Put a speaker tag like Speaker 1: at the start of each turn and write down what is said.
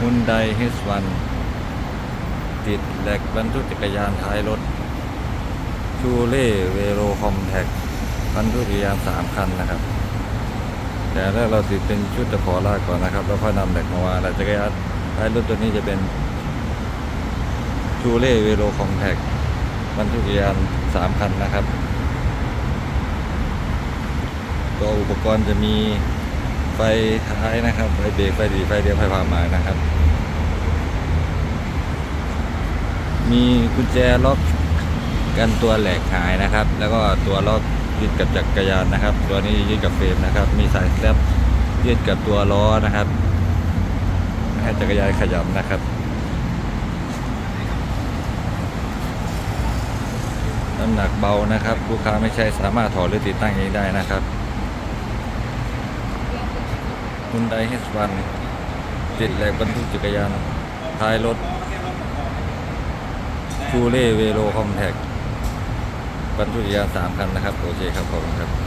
Speaker 1: ฮุนไดเฮสวันติดแหลกบรรทุกจักรยานท้ายรถชูเล่เวโรคอมแท็กบรรทุกจักรยานสามคันนะครับ แต่แรกเราติดเป็นชุดตะขอลากก่อนนะครับ แล้วค่อยนำแหลกมาวางแล้วจักรยานท้ายรถตัวนี้จะเป็นชูเล่เวโรคอมแท็กบรรทุกจักรยานสามคันนะครับตัวอุปกรณ์จะมี ไฟท้ายนะครับไฟเบรกไฟดีไฟเลี้ยวไฟผ่ามานะครับ มีกุญแจล็อกกันตัวแหลกหายนะครับ แล้วก็ตัวล็อกยึดกับจักรยานนะครับ ตัวนี้ยึดกับเฟรมนะครับ มีสายแลปยึดกับตัวล้อนะครับให้จักรยานขยับนะครับ น้ำหนักเบานะครับ ลูกค้าไม่ใช่สามารถถอดหรือติดตั้งเองได้นะครับ คุณไดเฮสวันติดแหลกบรรทุกจักรยาน ท้ายรถชูเล่เวโรคอมแพกบรรทุกจักรยานสามคันนะครับ โอเคครับ ขอบคุณครับ